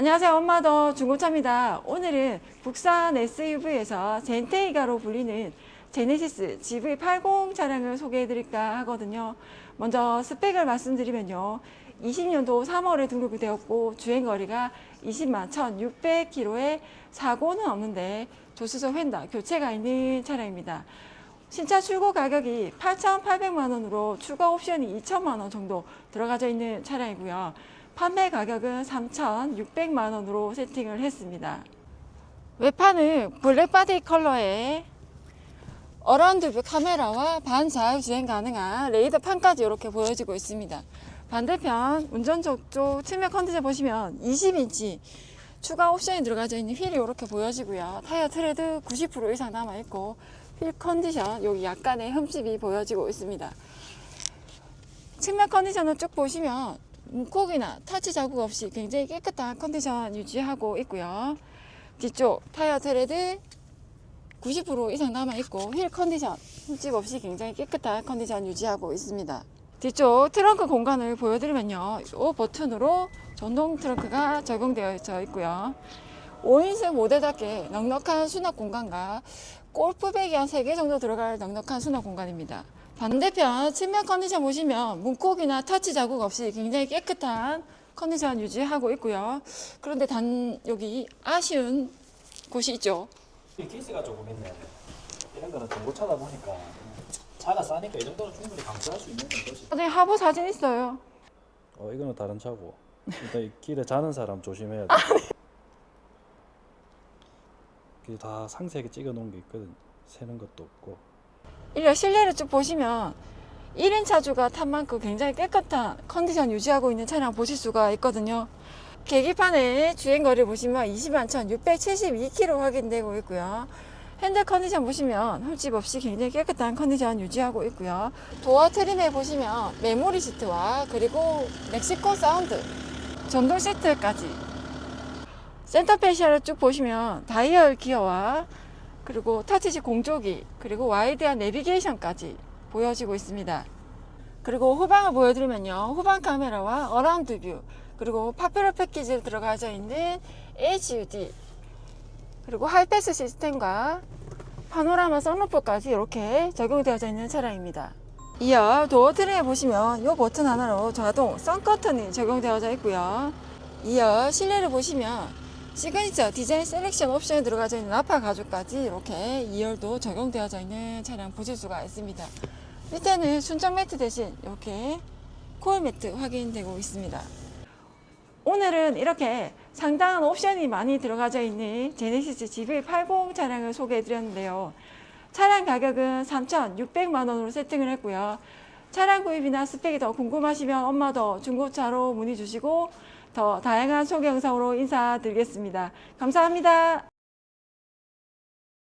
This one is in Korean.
안녕하세요. 엄마더 중고차입니다. 오늘은 국산 SUV에서 젠테이가로 불리는 제네시스 GV80 차량을 소개해 드릴까 하거든요. 먼저 스펙을 말씀드리면요. 20년도 3월에 등록이 되었고 주행거리가 20만 1,600km에 사고는 없는데 조수석 휀다 교체가 있는 차량입니다. 신차 출고 가격이 8,800만 원으로 추가 옵션이 2천만 원 정도 들어가져 있는 차량이고요. 판매 가격은 3,600만 원으로 세팅을 했습니다. 외판은 블랙바디 컬러에 어라운드 뷰 카메라와 반자율 주행 가능한 레이더 판까지 이렇게 보여지고 있습니다. 반대편 운전석 쪽 측면 컨디션 보시면 20인치 추가 옵션이 들어가져 있는 휠이 이렇게 보여지고요. 타이어 트레드 90% 이상 남아있고 휠 컨디션 여기 약간의 흠집이 보여지고 있습니다. 측면 컨디션을 쭉 보시면 문 콕이나 터치 자국 없이 굉장히 깨끗한 컨디션 유지하고 있고요. 뒤쪽 타이어 트레드 90% 이상 남아있고 휠 컨디션 흠집 없이 굉장히 깨끗한 컨디션 유지하고 있습니다. 뒤쪽 트렁크 공간을 보여드리면요. 이 버튼으로 전동 트렁크가 적용되어 있고요. 5인승 모델답게 넉넉한 수납 공간과 골프백이 한 3개 정도 들어갈 넉넉한 수납 공간입니다. 반대편 측면 컨디션 보시면 문콕이나 터치 자국 없이 굉장히 깨끗한 컨디션 유지하고 있고요. 그런데 단 여기 아쉬운 곳이 있죠. 이 케이스가 조금 있네. 이런 거는 중고차다 보니까 차가 싸니까 이 정도는 충분히 감수할 수 있는 것이. 선생님 하부 사진 있어요. 어 이거는 다른 차고 일단 이 길에 자는 사람 조심해야 돼. 그게 다 상세하게 찍어 놓은 게 있거든. 새는 것도 없고. 이래 실내를 쭉 보시면 1인 차주가 탄 만큼 굉장히 깨끗한 컨디션 유지하고 있는 차량 보실 수가 있거든요. 계기판에 주행거리 보시면 20만 1,672km 확인되고 있고요. 핸들 컨디션 보시면 흠집 없이 굉장히 깨끗한 컨디션 유지하고 있고요. 도어 트림에 보시면 메모리 시트와 그리고 멕시코 사운드, 전동 시트까지 센터 페시아를 쭉 보시면 다이얼 기어와 그리고 터치식 공조기 그리고 와이드한 내비게이션까지 보여지고 있습니다. 그리고 후방을 보여드리면요. 후방 카메라와 어라운드 뷰 그리고 파페러 패키지 들어가져 있는 HUD 그리고 하이패스 시스템과 파노라마 선루프까지 이렇게 적용되어져 있는 차량입니다. 이어 도어 트림에 보시면 이 버튼 하나로 자동 선커튼이 적용되어져 있고요. 이어 실내를 보시면 시그니처 디자인 셀렉션 옵션이 들어가져 있는 아파 가죽까지 이렇게 2열도 적용되어져 있는 차량 보실 수가 있습니다. 밑에는 순정 매트 대신 이렇게 코일 매트 확인되고 있습니다. 오늘은 이렇게 상당한 옵션이 많이 들어가져 있는 제네시스 GV80 차량을 소개해 드렸는데요. 차량 가격은 3,600만 원으로 세팅을 했고요. 차량 구입이나 스펙이 더 궁금하시면 엄마 더 중고차로 문의 주시고 더 다양한 소개 영상으로 인사드리겠습니다. 감사합니다.